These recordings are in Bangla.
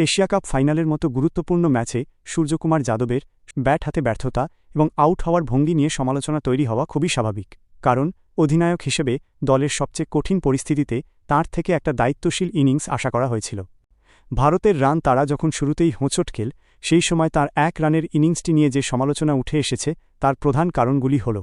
এশিয়া কাপ ফাইনালের মতো গুরুত্বপূর্ণ ম্যাচে সূর্যকুমার যাদবের ব্যাট হাতে ব্যর্থতা এবং আউট হওয়ার ভঙ্গি নিয়ে সমালোচনা তৈরি হওয়া খুবই স্বাভাবিক। কারণ, অধিনায়ক হিসেবে দলের সবচেয়ে কঠিন পরিস্থিতিতে তার থেকে একটা দায়িত্বশীল ইনিংস আশা করা হয়েছিল। ভারতের রান তারা যখন শুরুতেই হোঁচট খেল, সেই সময় তার এক রানের ইনিংসটি নিয়ে যে সমালোচনা উঠে এসেছে, তার প্রধান কারণগুলি হল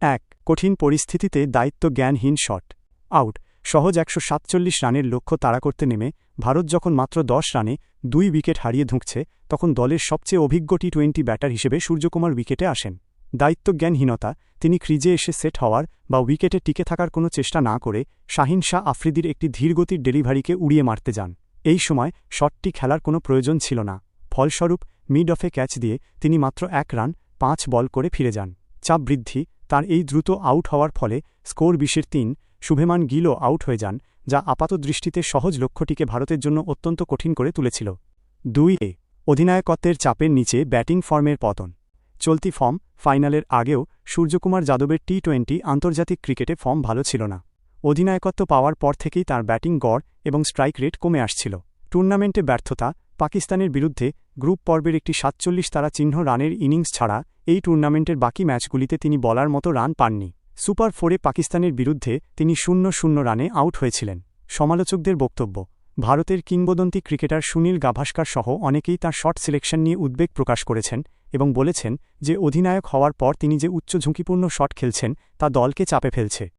এক, কঠিন পরিস্থিতিতে দায়িত্ব জ্ঞানহীন শট, আউট, সহজ একশো সাতচল্লিশ রানের লক্ষ্য তাড়া করতে নেমে ভারত যখন মাত্র দশ রানে দুই উইকেট হারিয়ে ধুঁকছে, তখন দলের সবচেয়ে অভিজ্ঞ টি টোয়েন্টি ব্যাটার হিসেবে সূর্যকুমার উইকেটে আসেন। দায়িত্বজ্ঞানহীনতা, তিনি ক্রিজে এসে সেট হওয়ার বা উইকেটে টিকে থাকার কোনো চেষ্টা না করে শাহিন শাহ আফ্রিদির একটি ধীরগতির ডেলিভারিকে উড়িয়ে মারতে যান। এই সময় শটটি খেলার কোনো প্রয়োজন ছিল না। ফলস্বরূপ, মিড অফে ক্যাচ দিয়ে তিনি মাত্র এক রান, পাঁচ বল করে ফিরে যান। চাপ বৃদ্ধি, তার এই দ্রুত আউট হওয়ার ফলে স্কোর বিশের তিন শুভেমান গিলও আউট হয়ে যান, যা আপাত দৃষ্টিতে সহজ লক্ষ্যটিকে ভারতের জন্য অত্যন্ত কঠিন করে তুলেছিল। দুই এ, অধিনায়কত্বের চাপের নিচে ব্যাটিং ফর্মের পতন। চলতি ফর্ম, ফাইনালের আগেও, সূর্যকুমার যাদবের টি টোয়েন্টি আন্তর্জাতিক ক্রিকেটে ফর্ম ভালো ছিল না। অধিনায়কত্ব পাওয়ার পর থেকেই তার ব্যাটিং গড় এবং স্ট্রাইক রেট কমে আসছিল। টুর্নামেন্টে ব্যর্থতা, পাকিস্তানের বিরুদ্ধে গ্রুপ পর্বের একটি সাতচল্লিশ তারা চিহ্ন রানের ইনিংস ছাড়া এই টুর্নামেন্টের বাকি ম্যাচগুলিতে তিনি বলার মতো রান পাননি। সুপার ফোরে পাকিস্তানের বিরুদ্ধে তিনি শূন্য শূন্য রানে আউট হয়েছিলেন। সমালোচকদের বক্তব্য, ভারতের কিংবদন্তি ক্রিকেটার সুনীল গাভাস্কার সহ অনেকেই তার শর্ট সিলেকশন নিয়ে উদ্বেগ প্রকাশ করেছেন এবং বলেছেন যে, অধিনায়ক হওয়ার পর তিনি যে উচ্চ ঝুঁকিপূর্ণ শট খেলছেন, তা দলকে চাপে ফেলছে।